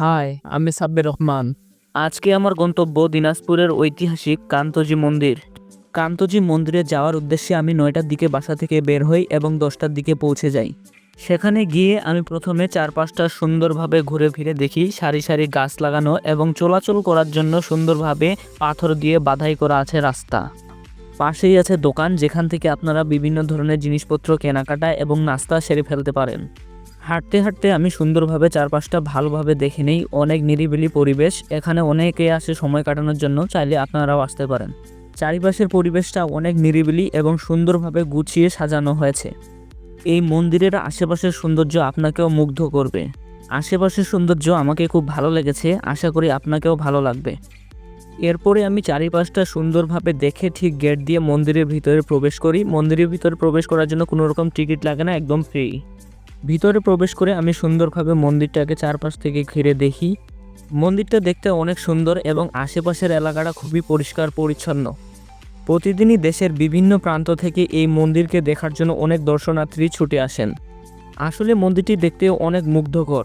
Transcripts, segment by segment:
High আমি সাব্বির রহমান। আজকে আমার গন্তব্য দিনাজপুরের ঐতিহাসিক কান্তজি মন্দির। কান্তজি মন্দিরে যাওয়ার উদ্দেশ্যে আমি নয়টার দিকে বাসা থেকে বের হই এবং দশটার দিকে পৌঁছে যাই। সেখানে গিয়ে আমি প্রথমে চারপাশটা সুন্দরভাবে ঘুরে ফিরে দেখি, সারি সারি গাছ লাগানো এবং চলাচল করার জন্য সুন্দরভাবে পাথর দিয়ে বাধাই করা আছে রাস্তা। পাশেই আছে দোকান যেখান থেকে আপনারা বিভিন্ন ধরনের জিনিসপত্র কেনাকাটা এবং নাস্তা সেরে ফেলতে পারেন। হাঁটতে হাঁটতে আমি সুন্দরভাবে চারপাশটা ভালোভাবে দেখে নেই। অনেক নিরিবিলি পরিবেশ। এখানে অনেকে আসে সময় কাটানোর জন্য, চাইলে আপনারাও আসতে পারেন। চারিপাশের পরিবেশটা অনেক নিরিবিলি এবং সুন্দরভাবে গুছিয়ে সাজানো হয়েছে। এই মন্দিরের আশেপাশের সৌন্দর্য আপনাকেও মুগ্ধ করবে। আশেপাশের সৌন্দর্য আমাকে খুব ভালো লেগেছে। আশা করি আপনাকেও ভালো লাগবে। এরপরে আমি চারিপাশটা সুন্দরভাবে দেখে ঠিক গেট দিয়ে মন্দিরের ভিতরে প্রবেশ করি। মন্দিরের ভিতরে প্রবেশ করার জন্য কোনো রকম টিকিট লাগে না, একদম ফ্রি। ভিতরে প্রবেশ করে আমি সুন্দরভাবে মন্দিরটাকে চারপাশ থেকে ঘিরে দেখি। মন্দিরটা দেখতে অনেক সুন্দর এবং আশেপাশের এলাকাটা খুবই পরিষ্কার পরিচ্ছন্ন। প্রতিদিনই দেশের বিভিন্ন প্রান্ত থেকে এই মন্দিরকে দেখার জন্য অনেক দর্শনার্থী ছুটে আসেন। আসলে মন্দিরটি দেখতে অনেক মুগ্ধকর।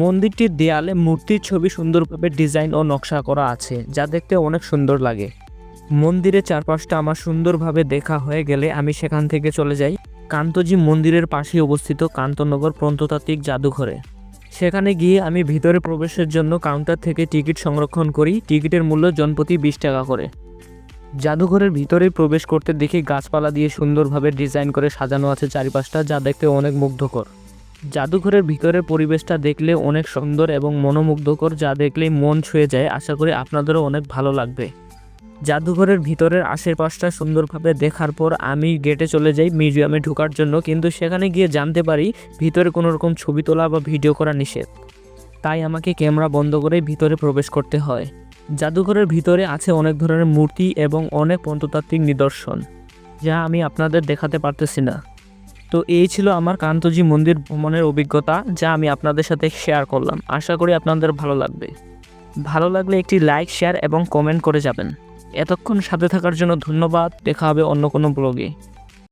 মন্দিরটির দেয়ালে মূর্তির ছবি সুন্দরভাবে ডিজাইন ও নকশা করা আছে, যা দেখতে অনেক সুন্দর লাগে। মন্দিরের চারপাশটা আমার সুন্দরভাবে দেখা হয়ে গেলে আমি সেখান থেকে চলে যাই। কান্তজি মন্দিরের পাশে অবস্থিত কান্তনগর প্রন্ততাত্ত্বিক জাদুঘরে। সেখানে গিয়ে আমি ভিতরে প্রবেশের জন্য কাউন্টার থেকে টিকিট সংরক্ষণ করি। টিকিটের মূল্য জনপ্রতি বিশ টাকা করে। জাদুঘরের ভিতরে প্রবেশ করতে দেখি গাছপালা দিয়ে সুন্দরভাবে ডিজাইন করে সাজানো আছে চারিপাশটা, যা দেখতে অনেক মুগ্ধকর। জাদুঘরের ভিতরের পরিবেশটা দেখলে অনেক সুন্দর এবং মনোমুগ্ধকর, যা দেখলেই মন ছুঁয়ে যায়। আশা করি আপনাদেরও অনেক ভালো লাগবে। জাদুঘরের ভিতরের আশেপাশটা সুন্দরভাবে দেখার পর আমি গেটে চলে যাই মিউজিয়ামে ঢোকার জন্য। কিন্তু সেখানে গিয়ে জানতে পারি, ভিতরে কোনো রকম ছবি তোলা বা ভিডিও করা নিষেধ। তাই আমাকে ক্যামেরা বন্ধ করে ভিতরে প্রবেশ করতে হয়। জাদুঘরের ভিতরে আছে অনেক ধরনের মূর্তি এবং অনেক প্রত্নতাত্ত্বিক নিদর্শন, যা আমি আপনাদের দেখাতে পারতেছি না। তো এই ছিল আমার কান্তজি মন্দির ভ্রমণের অভিজ্ঞতা, যা আমি আপনাদের সাথে শেয়ার করলাম। আশা করি আপনাদের ভালো লাগবে। ভালো লাগলে একটি লাইক শেয়ার এবং কমেন্ট করে যাবেন। এতক্ষণ সাথে থাকার জন্য ধন্যবাদ। দেখা হবে অন্য কোনো ব্লগে।